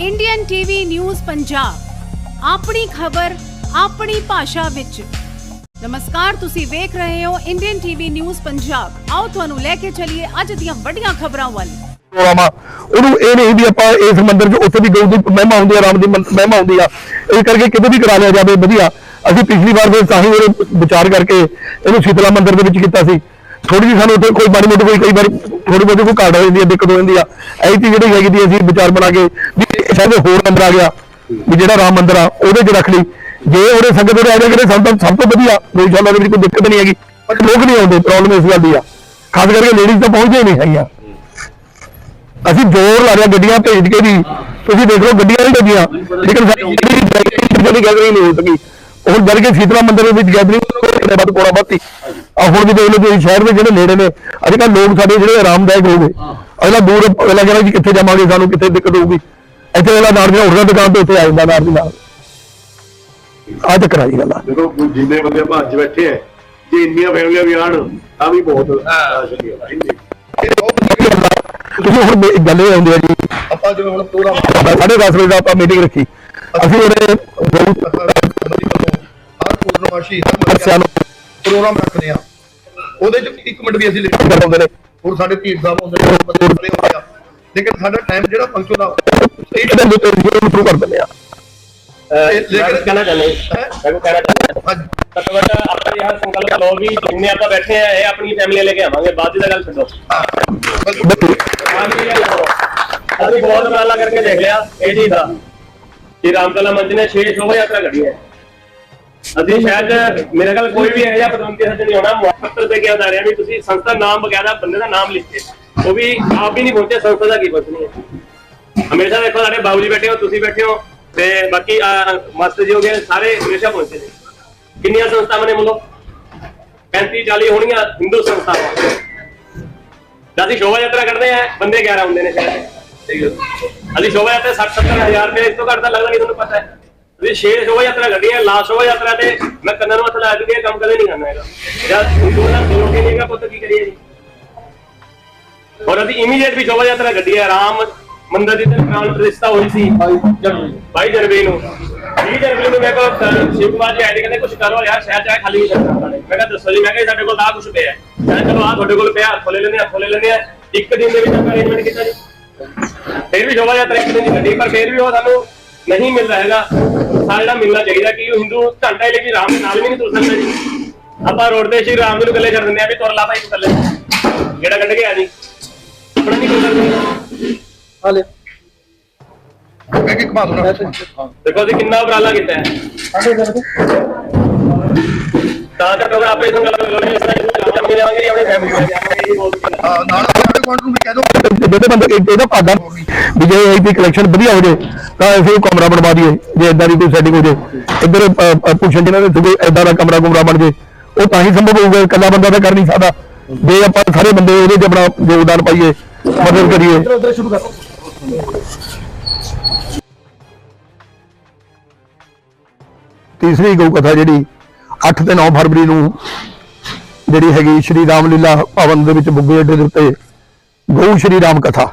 Indian TV news Punjab ਆਪਣੀ ਖਬਰ, ਆਪਣੀ ਭਾਸ਼ਾ ਵਿੱਚ। ਨਮਸਕਾਰ, ਤੁਸੀਂ ਵੇਖ ਰਹੇ ਹੋ ਇੰਡੀਅਨ ਟੀਵੀ ਨਿਊਜ਼ ਪੰਜਾਬ ਆਓ ਤੁਹਾਨੂੰ ਲੈ ਕੇ ਚੱਲੀਏ ਅੱਜ ਦੀਆਂ ਵੱਡੀਆਂ ਖਬਰਾਂ ਵੱਲ। ਪ੍ਰੋਗਰਾਮ ਉਹਨੂੰ ਇਹ ਨਹੀਂ ਵੀ ਆਪਾਂ ਇਸ ਮੰਦਿਰ 'ਚ ਉੱਥੇ ਵੀ ਗਊ ਦੀ ਮਹਿਮਾ ਹੁੰਦੀ ਆ, ਰਾਮ ਦੀ ਮਹਿਮਾ ਹੁੰਦੀ ਆ। ਇਸ ਕਰਕੇ ਕਿਤੇ ਵੀ ਕਰਾ ਲਿਆ ਜਾਵੇ, ਵਧੀਆ। ਅਸੀਂ ਪਿਛਲੀ ਵਾਰ ਦੇ ਤਾਂ ਹੀ ਉਹਦੇ ਵਿਚਾਰ ਕਰਕੇ ਇਹਨੂੰ ਸ਼ੀਤਲਾ ਮੰਦਿਰ ਦੇ ਵਿੱਚ ਕੀਤਾ ਸੀ। ਥੋੜੀ ਜਿਹੀ ਸਾਨੂੰ ਉੱਥੇ ਕੋਈ ਮਾੜੀ ਮੋਟੀ ਕੋਈ, ਕਈ ਵਾਰ ਥੋੜੀ ਬਹੁਤੀ ਕੋਈ ਘਾਟ ਹੋ ਜਾਂਦੀ ਹੈ ਦਿੱਕਤ ਹੋ ਜਾਂਦੀ ਆ। ਐਤੀ ਜਿਹੜੀ ਹੈਗੀ ਦੀ ਅਸੀਂ ਵਿਚਾਰ ਬਣਾ ਕੇ ਵੀ ਸ਼ਾਇਦ ਹੋਰ ਮੰਦਿਰ ਆ ਗਿਆ, ਵੀ ਜਿਹੜਾ ਰਾਮ ਮੰਦਿਰ ਆ, ਉਹਦੇ 'ਚ ਰੱਖ ਲਈ। ਜੇ ਉਹਦੇ ਸੰਗਤ ਉਹਦੇ ਆ ਜਾਏ ਕਿ ਸਭ ਤੋਂ ਸਭ ਤੋਂ ਵਧੀਆ, ਕੋਈ ਸ਼ਾਲਾ ਦੇ ਵਿੱਚ ਕੋਈ ਦਿੱਕਤ ਨਹੀਂ ਹੈਗੀ। ਪਰ ਲੋਕ ਨਹੀਂ ਆਉਂਦੇ ਪ੍ਰੋਬਲਮ ਇਸ ਗੱਲ ਦੀ ਆ। ਖਾਸ ਕਰਕੇ ਲੇਡੀਜ਼ ਤਾਂ ਪਹੁੰਚਦੇ ਹੀ ਨਹੀਂ ਹੈਗੀਆਂ। ਅਸੀਂ ਜ਼ੋਰ ਲਾ ਰਿਹਾ ਗੱਡੀਆਂ ਭੇਜ ਕੇ ਵੀ, ਤੁਸੀਂ ਦੇਖ ਲਓ ਗੱਡੀਆਂ ਨਹੀਂ ਲੱਗੀਆਂ। ਲੇਕਿਨ ਸਾਡੀ ਜਿਹੜੀ ਗੈਦਰਿੰਗ ਨਹੀਂ ਹੋ ਸਕੀ। ਹੁਣ ਜਦ ਕਿ ਸੀਤਲਾ ਮੰਦਿਰ ਦੇ ਵਿੱਚ ਗੈਦਰਿੰਗ ਕਿਤੇ ਵੱਧ ਕੋੜਾ ਵੱਧੀ ਆ ਹੁਣ ਵੀ ਦੇਖ ਲਓ ਤੁਸੀਂ ਸ਼ਹਿਰ ਦੇ ਜਿਹੜੇ ਨੇੜੇ ਨੇ, ਅੱਜ ਕੱਲ੍ਹ ਲੋਕ ਸਾਡੇ ਜਿਹੜੇ ਆਰਾਮਦਾਇਕ ਹੋ ਗਏ। ਅਗਲਾ ਦੂਰ, ਅਗਲਾ ਕਹਿੰਦਾ ਜੀ ਕਿੱਥੇ ਜਾਵਾਂਗੇ ਸਾਨੂੰ, ਕਿੱਥੇ ਦਿੱਕਤ ਹੋਊਗੀ। ਇੱਥੇ ਅਗਲਾ ਨਾਲ ਦੀ ਉੱਠਦਾ ਦੁਕਾਨ ਤੋਂ ਉੱਥੇ ਆ ਜਾਂਦਾ ਨਾਲ ਦੀ ਨਾਲ ਆ ਚੱਕਰ ਆ ਜੀ ਗੱਲ ਆ। ਦੇਖੋ ਜਿੰਨੇ ਬੰਦੇ ਭੱਜ ਬੈਠੇ ਐ ਜੇ ਇੰਨੀਆਂ ਫੈਮਲੀਆਂ ਵੀ ਆਣ ਤਾਂ ਵੀ ਬਹੁਤ ਸ਼ੁਕਰੀਆ ਭਾਈ ਜੀ ਤੁਸੀਂ ਹੁਣ ਮੇ- ਗੱਲ ਇਹ ਆਉਂਦੀ ਆ ਜੀ ਆਪਾਂ ਜਿਵੇਂ ਹੁਣ ਪ੍ਰੋਗਰਾਮ ਸਾਢੇ 10 ਵਜੇ ਦਾ ਆਪਾਂ ਮੀਟਿੰਗ ਰੱਖੀ। ਅਸੀਂ ਉਹਦੇ ਬਹੁਤ ਹਰ ਪੂਰਨਮਾਸ਼ੀ ਹਰ ਬੱਚਿਆਂ ਨੂੰ ਪ੍ਰੋਗਰਾਮ ਰੱਖਦੇ ਆ ਉਹਦੇ ਚ ਇੱਕ ਮਿੰਟ ਵੀ ਅਸੀਂ ਲੇਟ ਕਰਾਉਂਦੇ ਨੇ। ਹੋਰ ਸਾਡੇ ਧੀਰ ਸਾਹਿਬ ਹੁੰਦੇ ਨੇ ਬੰਦੇ ਖੜੇ ਹੁੰਦੇ ਆ। ਲੇਕਿਨ ਸਾਡਾ ਟਾਈਮ ਜਿਹੜਾ ਫੰਕਸ਼ਨ ਆ ਇਹਦੇ ਲਈ ਤੇ ਸ਼ੁਰੂ ਕਰ ਦਿੰਦੇ ਆ ਲੇਕਿਨ ਕਹਿਣਾ ਚਾਹੁੰਦੇ ਮੈਂ ਕੋ ਕਹਿਣਾ ਚਾਹੁੰਦਾ ਹਾਂਜੀ। ਘੱਟੋ ਘੱਟ ਆਪਾਂ ਇਹ ਸੰਕਲਪ ਲਓ ਵੀ ਜਿੰਨੇ ਆਪਾਂ ਬੈਠੇ ਆ ਇਹ ਆਪਣੀ ਫੈਮਿਲੀ ਲੈ ਕੇ ਆਵਾਂਗੇ। ਬਾਅਦ ਦੀ ਤਾਂ ਗੱਲ ਛੱਡੋ। ਵੀ। ਅਸੀਂ ਬਹੁਤ ਉਪਰਾਲਾ ਕਰਕੇ ਦੇਖ ਲਿਆ ਇਹ ਚੀਜ਼ ਦਾ। ਕਿ ਰਾਮਕਲਾ ਮੰਚ ਨੇ 6 ਸ਼ੋਭਾ ਯਾਤਰਾ ਕੱਢੀ ਹੈ। ਅਸੀਂ ਸ਼ਾਇਦ ਮੇਰੇ ਖਿਆਲ ਕੋਈ ਵੀ ਇਹੋ ਜਿਹਾ ਪ੍ਰਬੰਧੀ ਸੱਜਣ ਨਹੀਂ ਹੋਣਾ। ਮੁਆਫਰ ਤੇ ਕਿਹਾ ਜਾ ਰਿਹਾ ਵੀ ਤੁਸੀਂ ਸੰਸਥਾ ਨਾਮ ਵਗੈਰਾ ਬੰਦੇ ਦਾ ਨਾਮ ਲਿਖ। ਕੇ ਉਹ ਵੀ ਆਪ ਹੀ ਨਹੀਂ ਪਹੁੰਚੇ ਸੰਸਥਾ ਦਾ ਕੀ ਪਤਾ ਹੈ? ਹਮੇਸ਼ਾ ਦੇਖੋ ਸਾਡੇ ਬਾਬੂ ਜੀ ਬੈਠੇ ਹੋ, ਤੁਸੀਂ ਬੈਠੇ ਹੋ ਤੇ ਬਾਕੀ ਮਾਸਟਰ ਜੀ ਹੋ ਗਏ, ਸਾਰੇ ਹਮੇਸ਼ਾ ਪਹੁੰਚੇ ਨੇ। ਕਿੰਨੀਆਂ ਸੰਸਥਾਵਾਂ ਨੇ ਮੁੱਲੋ? 35 40 ਹੋਣੀਆਂ ਹਿੰਦੂ ਸੰਸਥਾਵਾਂ। ਅਸੀਂ ਸ਼ੋਭਾ ਯਾਤਰਾ ਕਰਦੇ ਆ ਬੰਦੇ 11 ਹੁੰਦੇ ਨੇ ਸ਼ਾਇਦ ਅਸੀਂ ਸ਼ੋਭਾ ਯਾਤਰਾ 60 70 ਰੁਪਏ, ਇਸ ਤੋਂ ਘੱਟ ਤਾਂ ਲੱਗਦਾ ਨਹੀਂ ਤੁਹਾਨੂੰ ਪਤਾ ਹੈ। ਅਸੀਂ ਛੇ ਸ਼ੋਭਾ ਯਾਤਰਾ ਕੱਢੀ ਹੈ ਲਾਸਟ ਸ਼ੋਭਾ ਯਾਤਰਾ ਤੇ ਮੈਂ ਕੰਨਾਂ ਨੂੰ ਹੱਥ ਲਾ ਕੇ ਇਹ ਕੰਮ ਕਦੇ ਨਹੀਂ ਕਰਨਾ ਹੈਗਾ। ਜਦ ਹਿੰਦੂ ਦਾ ਦਿਲੋਂ ਕੇ ਨਹੀਂਗਾ ਪੁੱਤ ਕੀ ਕਰੀਏ ਜੀ? ਔਰ ਅਸੀਂ ਇਮੀਡੀਏਟ ਵੀ ਸ਼ੋਭਾ ਯਾਤਰਾ ਕੱਢੀ ਹੈ, ਆਰਾਮ ਮੰਦਰ ਦੀ ਤੇ ਪ੍ਰਾਣ ਪ੍ਰਤਿਸ਼ਠਾ ਹੋਈ ਸੀ। 22 ਜਨਵਰੀ ਨੂੰ। 20 ਜਨਵਰੀ ਨੂੰ ਮੈਂ ਕੋਲ ਸ਼ਿਵ ਕੁਮਾਰ ਜੀ ਆਏ ਨੇ ਕਹਿੰਦੇ ਕੁਝ ਕਰੋ ਯਾਰ ਸ਼ਹਿਰ ਜਾ ਖਾਲੀ ਨਹੀਂ ਨੇ। ਮੈਂ ਕਿਹਾ ਦੱਸੋ ਜੀ ਮੈਂ ਕਿਹਾ ਸਾਡੇ ਕੋਲ ਤਾਂ ਕੁਝ ਪਿਆ ਹੈ। ਮੈਂ ਕਿਹਾ ਚਲੋ ਆ ਤੁਹਾਡੇ ਕੋਲ ਪਿਆ ਹੱਥੋਂ ਲੈ ਲੈਂਦੇ ਹਾਂ, ਹੱਥੋਂ ਲੈ ਲੈਂਦੇ ਆ ਇੱਕ ਦਿਨ ਦੇ ਵਿੱਚ ਆਪਾਂ ਅਰੇਂਜਮੈਂਟ ਕੀਤਾ ਜੀ। ਫਿਰ ਵੀ ਸ਼ੋਭਾ ਯਾਤਰਾ ਇੱਕ ਦਿਨ ਦੀ ਗੱਡੀ ਪਰ ਫਿਰ ਵੀ ਉਹ ਸਾਨੂੰ ਨਹੀਂ ਮਿਲ ਰਿਹਾ ਹੈਗਾ। ਸਾਡਾ ਜਿਹੜਾ ਮਿਲਣਾ ਚਾਹੀਦਾ ਕਿ ਉਹ ਹਿੰਦੂ ਘੰਟਾ ਹੀ ਵੀ ਰਾਮ ਦੇ ਨਾਲ ਵੀ ਨਹੀਂ ਤੁਰ ਸਕਦਾ ਜੀ। ਆਪਾਂ ਰੋਡ ਤੇ ਸ਼੍ਰੀ ਰਾਮ ਜੀ ਨੂੰ ਗੱਲੇ ਛੱਡ ਦਿੰਦੇ ਆ ਵੀ ਤੁਰ ਲਾ ਭਾਈ ਤੂੰ ਗੱਲੇ ਜਿਹੜਾ ਕੱਢ ਕੇ ਆ ਜੀ। ਆਪਣਾ ਨਹੀਂ ਕੋਈ ਕਰਦੇ ਹਾਲੇ ਕਹਿ ਕੇ ਘੁਮਾ ਦੋ ਨਾ ਦੇਖੋ ਅਸੀਂ ਕਿੰਨਾ ਉਪਰਾਲਾ ਕੀਤਾ ਹੈ। ਤਾਂ ਤੱਕ ਆਪੇ ਇਸ ਗੱਲ ਕਰੋ ਇਸ ਤਰ੍ਹਾਂ ਕੰਮ ਕਰਾਂਗੇ ਆਪਣੇ ਫੈਮਿਲੀ ਨੂੰ ਜਾਵਾਂਗੇ ਇਹ ਬਹੁਤ ਹਾਂ, ਨਾਲ ਆਪਣੇ ਕੋਲ ਨੂੰ ਵੀ ਕਹਿ ਦੋ ਜਿਹੜੇ ਬੰਦੇ ਇਹ- ਇਹਦਾ ਭਾਗਾ ਵੀ ਜੇ ਇਹਦੀ ਕਲੈਕਸ਼ਨ ਵਧੀਆ ਹੋ ਜੇ ਤਾਂ ਅਸੀਂ ਉਹ ਕਮਰਾ ਬਣਵਾ ਦਈਏ ਜੇ ਇਦਾਂ ਦੀ ਕੋਈ ਸੈਟਿੰਗ ਹੋ ਜੇ। ਇੱਧਰ ਪੁੱਛਣ ਜਿਹਨਾਂ ਦੇ ਕੋਈ ਇਦਾਂ ਦਾ ਕਮਰਾ ਕੁਮਰਾ ਬਣ ਜੇ ਉਹ ਤਾਂ ਹੀ ਸੰਭਵ ਹੋਊਗਾ ਇਕੱਲਾ ਬੰਦਾ ਤਾਂ ਕਰ ਨਹੀਂ ਸਕਦਾ। ਜੇ ਆਪਾਂ ਸਾਰੇ ਬੰਦੇ ਉਹਦੇ 'ਚ ਆਪਣਾ ਯੋਗਦਾਨ ਪਾਈਏ ਮਦਦ ਕਰੀਏ। ਉਧਰ ਸ਼ੁਰੂ ਕਰੋ। ਤੀਸਰੀ ਗਊ ਕਥਾ ਜਿਹੜੀ 8 ਤੇ 9 ਫਰਵਰੀ ਨੂੰ ਜਿਹੜੀ ਹੈਗੀ ਸ਼੍ਰੀ ਰਾਮ ਲੀਲਾ ਭਵਨ ਦੇ ਵਿੱਚ ਬੁੱਗੇ ਅੱਡੇ ਦੇ ਉੱਤੇ ਗਊ ਸ਼੍ਰੀ ਰਾਮ ਕਥਾ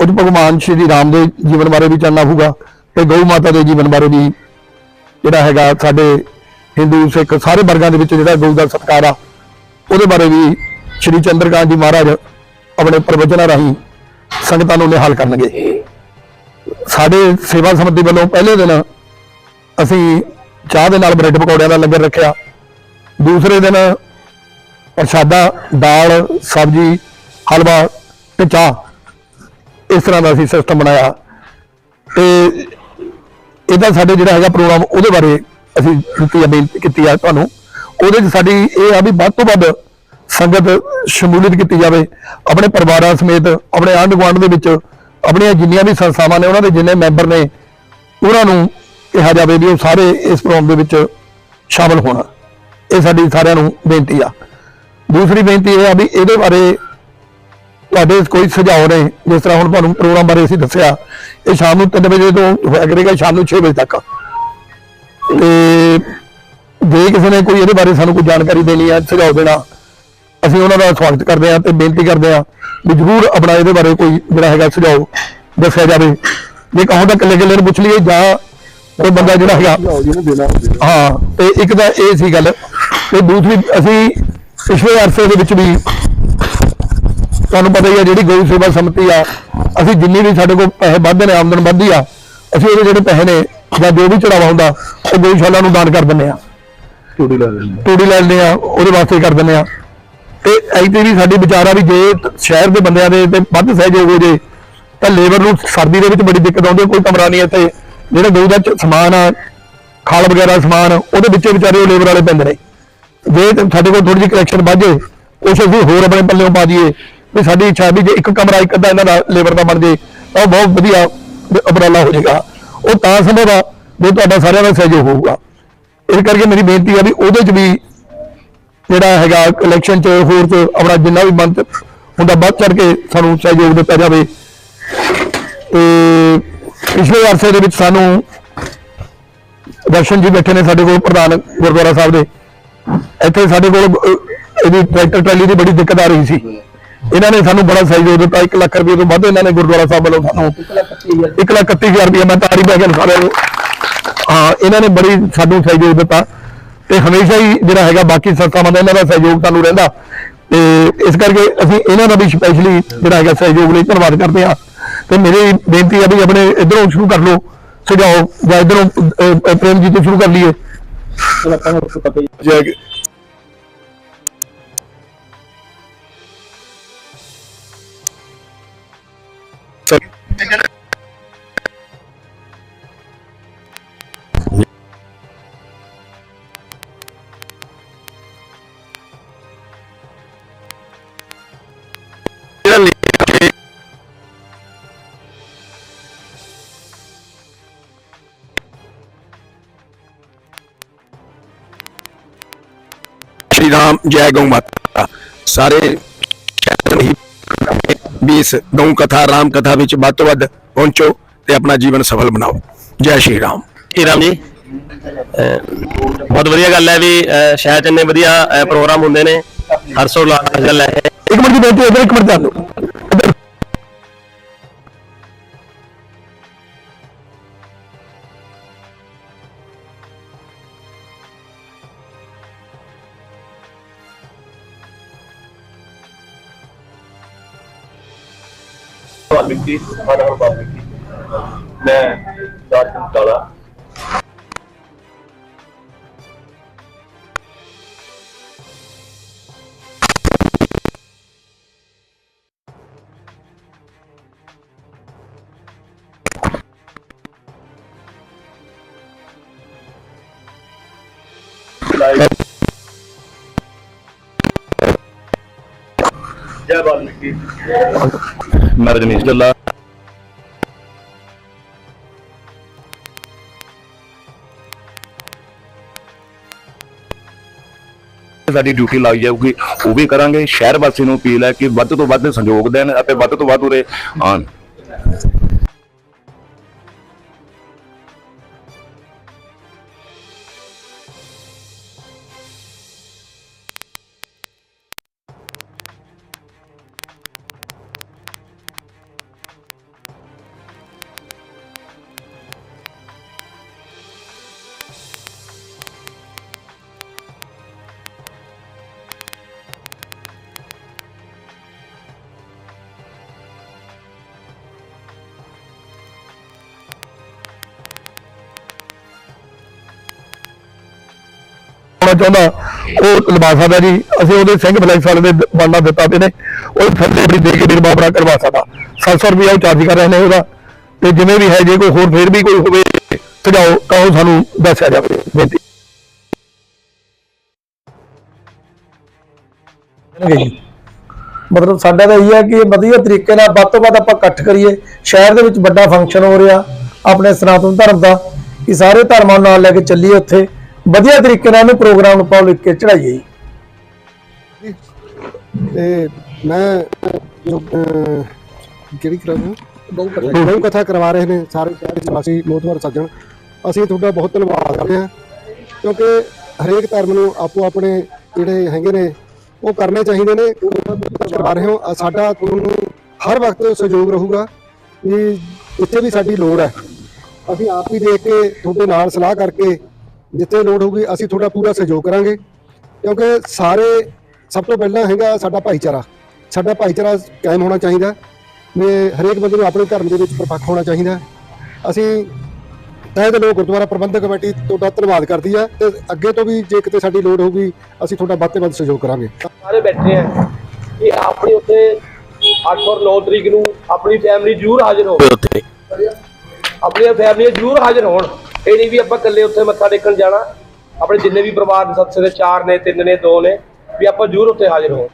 ਉਹ ਭਗਵਾਨ ਸ਼੍ਰੀ ਰਾਮ ਦੇ ਜੀਵਨ ਬਾਰੇ ਵੀ ਜਾਣਨਾ ਹੋਊਗਾ ਤੇ ਗਊ ਮਾਤਾ ਦੇ ਜੀਵਨ ਬਾਰੇ ਵੀ ਜਿਹੜਾ ਹੈਗਾ ਸਾਡੇ ਹਿੰਦੂ ਸਿੱਖ ਸਾਰੇ ਵਰਗਾਂ ਦੇ ਵਿੱਚ ਜਿਹੜਾ ਗਊ ਦਾ ਸਤਿਕਾਰ ਆ ਉਹਦੇ ਬਾਰੇ ਵੀ ਸ਼੍ਰੀ ਚੰਦਰਕਾਂਤ ਜੀ ਮਹਾਰਾਜ ਆਪਣੇ ਪ੍ਰਵਚਨਾਂ ਰਾਹੀਂ ਸੰਗਤਾਂ ਨੂੰ ਨਿਹਾਲ ਕਰਨਗੇ। ਸਾਡੇ ਸੇਵਾ ਸਮਿਤੀ ਵੱਲੋਂ ਪਹਿਲੇ ਦਿਨ ਅਸੀਂ ਚਾਹ ਦੇ ਨਾਲ ਬ੍ਰੈਡ ਪਕੌੜਿਆਂ ਦਾ ਲੰਗਰ ਰੱਖਿਆ। ਦੂਸਰੇ ਦਿਨ ਪ੍ਰਸ਼ਾਦਾ, ਦਾਲ, ਸਬਜ਼ੀ, ਹਲਵਾ ਤੇ ਚਾਹ। ਇਸ ਤਰ੍ਹਾਂ ਦਾ ਅਸੀਂ ਸਿਸਟਮ ਬਣਾਇਆ। ਤੇ ਇਹਦਾ ਸਾਡੇ ਜਿਹੜਾ ਹੈਗਾ ਪ੍ਰੋਗਰਾਮ ਉਹਦੇ ਬਾਰੇ ਅਸੀਂ ਦਿੱਤੀ ਬੇਨਤੀ ਕੀਤੀ ਆ ਤੁਹਾਨੂੰ। ਉਹਦੇ 'ਚ ਸਾਡੀ ਇਹ ਆ ਵੀ ਵੱਧ ਤੋਂ ਵੱਧ ਸੰਗਤ ਸ਼ਮੂਲੀਅਤ ਕੀਤੀ ਜਾਵੇ, ਆਪਣੇ ਪਰਿਵਾਰਾਂ ਸਮੇਤ, ਆਪਣੇ ਆਂਢ ਗੁਆਂਢ ਦੇ ਵਿੱਚ, ਆਪਣੀਆਂ ਜਿੰਨੀਆਂ ਵੀ ਸੰਸਥਾਵਾਂ ਨੇ, ਉਹਨਾਂ ਦੇ ਜਿੰਨੇ ਮੈਂਬਰ ਨੇ, ਉਹਨਾਂ ਨੂੰ ਕਿਹਾ ਜਾਵੇ ਵੀ ਉਹ ਸਾਰੇ ਇਸ ਪ੍ਰੋਗਰਾਮ ਦੇ ਵਿੱਚ ਸ਼ਾਮਲ ਹੋਣ। ਇਹ ਸਾਡੀ ਸਾਰਿਆਂ ਨੂੰ ਬੇਨਤੀ ਆ। ਦੂਸਰੀ ਬੇਨਤੀ ਇਹ ਆ ਵੀ ਇਹਦੇ ਬਾਰੇ ਤੁਹਾਡੇ ਕੋਈ ਸੁਝਾਅ ਨੇ, ਜਿਸ ਤਰ੍ਹਾਂ ਹੁਣ ਤੁਹਾਨੂੰ ਪ੍ਰੋਗਰਾਮ ਬਾਰੇ ਅਸੀਂ ਦੱਸਿਆ, ਇਹ ਸ਼ਾਮ ਨੂੰ 3 ਵਜੇ ਤੋਂ ਹੋਇਆ ਕਰੇਗਾ ਸ਼ਾਮ ਨੂੰ 6 ਵਜੇ ਤੱਕ। ਤੇ ਜੇ ਕਿਸੇ ਨੇ ਕੋਈ ਇਹਦੇ ਬਾਰੇ ਸਾਨੂੰ ਕੋਈ ਜਾਣਕਾਰੀ ਦੇਣੀ ਹੈ ਸੁਝਾਅ ਦੇਣਾ ਅਸੀਂ ਉਹਨਾਂ ਦਾ ਸਵਾਗਤ ਕਰਦੇ ਹਾਂ ਤੇ ਬੇਨਤੀ ਕਰਦੇ ਹਾਂ ਵੀ ਜਰੂਰ ਆਪਣਾ ਇਹਦੇ ਬਾਰੇ ਕੋਈ ਜਿਹੜਾ ਹੈਗਾ ਸੁਝਾਅ ਦੱਸਿਆ ਜਾਵੇ। ਜੇ ਕਹੋ ਤਾਂ ਇਕੱਲੇ ਇਕੱਲੇ ਨੂੰ ਪੁੱਛ ਲਈਏ ਜਾਂ ਕੋਈ ਬੰਦਾ ਜਿਹੜਾ ਹੈਗਾ ਹਾਂ ਤੇ ਇੱਕ ਤਾਂ ਇਹ ਸੀ ਗੱਲ ਤੇ ਦੂਸਰੀ ਅਸੀਂ ਪਿਛਲੇ ਅਰਸੇ ਦੇ ਵਿੱਚ ਵੀ ਤੁਹਾਨੂੰ ਪਤਾ ਹੀ ਆ ਜਿਹੜੀ ਗਊ ਸੇਵਾ ਸਮਿਤੀ ਆ ਅਸੀਂ ਜਿੰਨੀ ਵੀ ਸਾਡੇ ਕੋਲ ਪੈਸੇ ਵੱਧਦੇ ਨੇ ਆਮਦਨ ਵੱਧਦੀ ਆ ਅਸੀਂ ਉਹਦੇ ਜਿਹੜੇ ਪੈਸੇ ਨੇ ਜਾਂ ਜੋ ਵੀ ਚੜਾਵਾ ਹੁੰਦਾ ਉਹ ਗਊਸ਼ਾਲਾ ਨੂੰ ਦਾਨ ਕਰ ਦਿੰਦੇ ਆ। ਟੂੜੀ ਲਾ ਲੈਂਦੇ ਤੂੜੀ ਲੈ ਲੈਂਦੇ ਆ ਉਹਦੇ ਵਾਸਤੇ ਕਰ ਦਿੰਦੇ ਆ। ਤੇ ਐਤੀ ਵੀ ਸਾਡੀ ਵਿਚਾਰਾ ਵੀ ਜੇ ਸ਼ਹਿਰ ਦੇ ਬੰਦਿਆਂ ਦੇ ਤੇ ਵੱਧ ਸਹਿਯੋਗ ਹੋ ਜੇ, ਤਾਂ ਲੇਬਰ ਨੂੰ ਸਰਦੀ ਦੇ ਵਿੱਚ ਬੜੀ ਦਿੱਕਤ ਆਉਂਦੀ, ਕੋਈ ਕਮਰਾ ਨਹੀਂ ਇੱਥੇ। ਜਿਹੜਾ ਗਊ ਦਾ ਸਮਾਨ ਆ, ਖਾਲ ਵਗੈਰਾ ਸਮਾਨ, ਉਹਦੇ ਵਿੱਚ ਵਿਚਾਰੇ ਉਹ ਲੇਬਰ ਵਾਲੇ ਪੈਂਦੇ ਨੇ। ਜੇ ਸਾਡੇ ਕੋਲ ਥੋੜੀ ਜਿਹੀ ਕਲੈਕਸ਼ਨ ਵੱਧ ਜੇ, ਕੁਛ ਅਸੀਂ ਹੋਰ ਆਪਣੇ ਪੱਲਿਓਂ ਪਾ ਦਈਏ, ਵੀ ਸਾਡੀ ਇੱਛਾ ਵੀ ਜੇ ਇੱਕ ਕਮਰਾ, ਇੱਕ ਅੱਧਾ ਇਹਨਾਂ ਦਾ ਲੇਬਰ ਦਾ ਬਣ ਜੇ, ਤਾਂ ਉਹ ਬਹੁਤ ਵਧੀਆ ਉਪਰਾਲਾ ਹੋ ਜਾਏਗਾ। ਉਹ ਤਾਂ ਸੰਭਵ ਆ, ਜੇ ਤੁਹਾਡਾ ਸਾਰਿਆਂ ਦਾ ਸਹਿਯੋਗ ਹੋਊਗਾ। ਇਸ ਕਰਕੇ ਮੇਰੀ ਬੇਨਤੀ ਆ ਵੀ ਉਹਦੇ ਚ ਵੀ ਜਿਹੜਾ ਹੈਗਾ ਇਲੈਕਸ਼ਨ ਚ, ਹੋਰ ਚ, ਆਪਣਾ ਜਿੰਨਾ ਵੀ ਬੰਦ ਹੁੰਦਾ, ਵੱਧ ਚੜ ਕੇ ਸਾਨੂੰ ਸਹਿਯੋਗ ਦਿੱਤਾ ਜਾਵੇ। ਤੇ ਪਿਛਲੇ ਅਰਸੇ ਦੇ ਵਿੱਚ ਸਾਨੂੰ ਦਰਸ਼ਨ ਜੀ ਬੈਠੇ ਨੇ ਸਾਡੇ ਕੋਲ, ਪ੍ਰਧਾਨ ਗੁਰਦੁਆਰਾ ਸਾਹਿਬ ਦੇ। ਇੱਥੇ ਸਾਡੇ ਕੋਲ ਇਹਦੀ ਟਰੈਕਟਰ ਟਰਾਲੀ ਦੀ ਬੜੀ ਦਿੱਕਤ ਆ ਰਹੀ ਸੀ। ਇਹਨਾਂ ਨੇ ਸਾਨੂੰ ਬੜਾ ਸਹਿਯੋਗ ਦਿੱਤਾ। 1 ਲੱਖ ਰੁਪਏ ਤੋਂ ਵੱਧ ਇਹਨਾਂ ਨੇ ਗੁਰਦੁਆਰਾ ਸਾਹਿਬ ਵੱਲੋਂ ਸਾਨੂੰ 1 ਲੱਖ 31000 ਰੁਪਏ, ਮੈਂ ਤਾਰੀ ਬੈ ਕੇ ਸਾਰਿਆਂ ਨੂੰ। ਹਾਂ, ਇਹਨਾਂ ਨੇ ਬੜੀ ਸਾਨੂੰ ਸਹਿਯੋਗ ਦਿੱਤਾ। ਤੇ ਹਮੇਸ਼ਾ ਹੀ ਜਿਹੜਾ ਹੈਗਾ ਬਾਕੀ ਸੰਸਥਾਵਾਂ ਦਾ ਇਹਨਾਂ ਦਾ ਸਹਿਯੋਗ ਸਾਨੂੰ ਰਹਿੰਦਾ। ਤੇ ਇਸ ਕਰਕੇ ਅਸੀਂ ਇਹਨਾਂ ਦਾ ਵੀ ਸਪੈਸ਼ਲੀ ਜਿਹੜਾ ਹੈਗਾ ਸਹਿਯੋਗ ਲਈ ਧੰਨਵਾਦ ਕਰਦੇ ਹਾਂ। ਤੇ ਮੇਰੀ ਬੇਨਤੀ ਹੈ ਵੀ ਆਪਣੇ ਇਧਰੋਂ ਸ਼ੁਰੂ ਕਰ ਲਓ ਸੁਝਾਓ ਜਾਂ ਇਧਰੋਂ ਪ੍ਰੇਮ ਜੀ ਤੋਂ ਸ਼ੁਰੂ ਕਰ ਲਈਏ। ਸ਼੍ਰੀ ਰਾਮ ਜੈ ਗਊ ਮਾਤਾ। ਸਾਰੇ ਵੀ ਇਸ ਕਥਾ ਰਾਮ ਕਥਾ ਵਿੱਚ ਵੱਧ ਤੋਂ ਵੱਧ ਪਹੁੰਚੋ ਤੇ ਆਪਣਾ ਜੀਵਨ ਸਫਲ ਬਣਾਓ। ਜੈ ਸ਼੍ਰੀ ਰਾਮ। ਇਹ ਰਾਮ ਜੀ? ਬਹੁਤ ਵਧੀਆ ਗੱਲ ਹੈ ਵੀ ਸ਼ਾਇਦ ਇੰਨੇ ਵਧੀਆ ਪ੍ਰੋਗਰਾਮ ਹੁੰਦੇ ਨੇ। ਹਰਸੋ ਲਾਲ ਗੱਲ ਹੈ। ਇੱਕ ਮਿੰਟ ਦੀ ਬੇਨਤੀ ਹੈ ਇੱਕ ਮਿੰਟ ਦਾ ਵਾਲਮੀਕੀ ਮਾਨਵ ਵਾਲਮੀਕੀ ਮੈਂ ਡਾਕਟਰ ਤਾਲਾ ਜੈ ਵਾਲਮੀਕੀ ਮੈਂ ਰਜਨੀਸ਼ ਜੱਲਾ ਸਾਡੀ ਡਿਊਟੀ ਲਾਈ ਜਾਊਗੀ, ਉਹ ਵੀ ਕਰਾਂਗੇ, ਸ਼ਹਿਰ ਵਾਸੀ ਨੂੰ ਅਪੀਲ ਹੈ ਕਿ ਵੱਧ ਤੋਂ ਵੱਧ ਸਹਿਯੋਗ ਦੇਣ ਅਤੇ ਵੱਧ ਤੋਂ ਵੱਧ ਉਰੇ ਆਉਣ। ਚਾਹੁੰਦਾ, ਉਹ ਲਵਾ ਸਕਦਾ ਜੀ। ਅਸੀਂ ਉਹਦੇ ਸਿੰਘ ਬਲੈਕ ਵਾਲੇ ਦੇ ਬਣਨਾ ਦਿੱਤਾ ਤੇ ਨੇ, ਉਹ ਥੱਲੇ ਬੜੀ ਦੇ ਕੇ ਵੀਰ ਬਾਬਰਾ ਕਰਵਾ ਸਕਦਾ। 700 ਰੁਪਏ ਉਹ ਚਾਰਜ ਕਰ ਰਹੇ ਨੇ ਉਹਦਾ। ਤੇ ਜਿਵੇਂ ਵੀ ਹੈ, ਜੇ ਕੋਈ ਹੋਰ ਫੇਰ ਵੀ ਕੋਈ ਹੋਵੇ ਸੁਝਾਓ ਤਾਂ ਉਹ ਸਾਨੂੰ ਦੱਸਿਆ ਜਾਵੇ। ਬੇਨਤੀ। ਮਤਲਬ ਸਾਡਾ ਤਾਂ ਇਹ ਹੈ ਕਿ ਵਧੀਆ ਤਰੀਕੇ ਨਾਲ ਵੱਧ ਤੋਂ ਵੱਧ ਆਪਾਂ ਇਕੱਠ ਕਰੀਏ। ਸ਼ਹਿਰ ਦੇ ਵਿੱਚ ਵੱਡਾ ਫੰਕਸ਼ਨ ਹੋ ਰਿਹਾ, ਆਪਣੇ ਸਨਾਤਨ ਧਰਮ ਦਾ। ਕਿ ਸਾਰੇ ਧਰਮਾਂ ਨਾਲ ਲੈ ਕੇ ਚੱਲੀਏ ਉੱਥੇ। ਵਧੀਆ ਤਰੀਕੇ ਨਾਲ ਉਹਨੂੰ ਪ੍ਰੋਗਰਾਮ ਨੂੰ ਪਾਉ ਲਿਖ ਕੇ ਚੜਾਈਏ ਤੇ ਮੈਂ ਜੋ ਅਹ, ਕਿਹੜੀ ਕਰਾਉਂ ਬਹੁ ਕਥਾ ਕਰਵਾ ਰਹੇ ਨੇ ਸਾਰੇ ਸ਼ਹਿਰ ਦੇ ਵਾਸੀ ਮੋਤਵਰ ਸੱਜਣ। ਅਸੀਂ ਤੁਹਾਡਾ ਬਹੁਤ ਧੰਨਵਾਦ ਕਰਦੇ ਹਾਂ ਕਿਉਂਕਿ ਹਰੇਕ ਧਰਮ ਨੂੰ ਆਪੋ ਆਪਣੇ ਜਿਹੜੇ ਹੈਗੇ ਨੇ ਉਹ ਕਰਨੇ ਚਾਹੀਦੇ ਨੇ। ਉਹ ਕਰਵਾ ਰਹੇ ਹੋ ਸਾਡਾ ਤੁਹਾਨੂੰ ਹਰ ਵਕਤ ਸਹਿਯੋਗ ਰਹੂਗਾ ਵੀ ਜਿੱਥੇ ਵੀ ਸਾਡੀ ਲੋੜ ਹੈ। ਅਸੀਂ ਆਪ ਹੀ ਦੇਖ ਕੇ ਤੁਹਾਡੇ ਨਾਲ ਸਲਾਹ ਕਰਕੇ ਜਿੱਥੇ ਲੋੜ ਹੋਊਗੀ ਅਸੀਂ ਤੁਹਾਡਾ ਪੂਰਾ ਸਹਿਯੋਗ ਕਰਾਂਗੇ। ਕਿਉਂਕਿ ਸਾਰੇ ਸਭ ਤੋਂ ਪਹਿਲਾਂ ਹੈਗਾ ਸਾਡਾ ਭਾਈਚਾਰਾ। ਸਾਡਾ ਭਾਈਚਾਰਾ ਕਾਇਮ ਹੋਣਾ ਚਾਹੀਦਾ। ਵੀ ਹਰੇਕ ਬੰਦੇ ਨੂੰ ਆਪਣੇ ਧਰਮ ਦੇ ਵਿੱਚ ਪਰਪੱਕ ਹੋਣਾ ਚਾਹੀਦਾ। ਅਸੀਂ ਤਹਿ ਦਿਲੋਂ ਗੁਰਦੁਆਰਾ ਪ੍ਰਬੰਧਕ ਕਮੇਟੀ ਤੁਹਾਡਾ ਧੰਨਵਾਦ ਕਰਦੀ ਹੈ ਤੇ ਅੱਗੇ ਤੋਂ ਵੀ ਜੇ ਕਿਤੇ ਸਾਡੀ ਲੋੜ ਹੋਊਗੀ ਅਸੀਂ ਤੁਹਾਡਾ ਵੱਧ ਤੋਂ ਵੱਧ ਸਹਿਯੋਗ ਕਰਾਂਗੇ। ਸਾਰੇ ਬੈਠੇ ਆ। ਕਿ ਆਪਣੀ ਉੱਥੇ 8 ਔਰ 9 ਤਰੀਕ ਨੂੰ ਆਪਣੀ ਫੈਮਿਲੀ ਜ਼ਰੂਰ ਹਾਜ਼ਰ ਹੋਵੇ ਉੱਥੇ। ਆਪਣੀਆਂ ਫੈਮਲੀਆਂ ਜ਼ਰੂਰ ਹਾਜ਼ਰ ਹੋਣ। ਇਹ ਨਹੀਂ ਵੀ ਆਪਾਂ ਇਕੱਲੇ ਉੱਥੇ ਮੱਥਾ ਟੇਕਣ ਜਾਣਾ, ਆਪਣੇ ਜਿੰਨੇ ਵੀ ਪਰਿਵਾਰ ਦੇ ਸਦस्य ਨੇ, ਚਾਰ ਨੇ, ਤਿੰਨ ਨੇ, ਦੋ ਨੇ, ਵੀ ਆਪਾਂ ਜ਼ਰੂਰ ਉੱਥੇ ਹਾਜ਼ਰ ਹੋ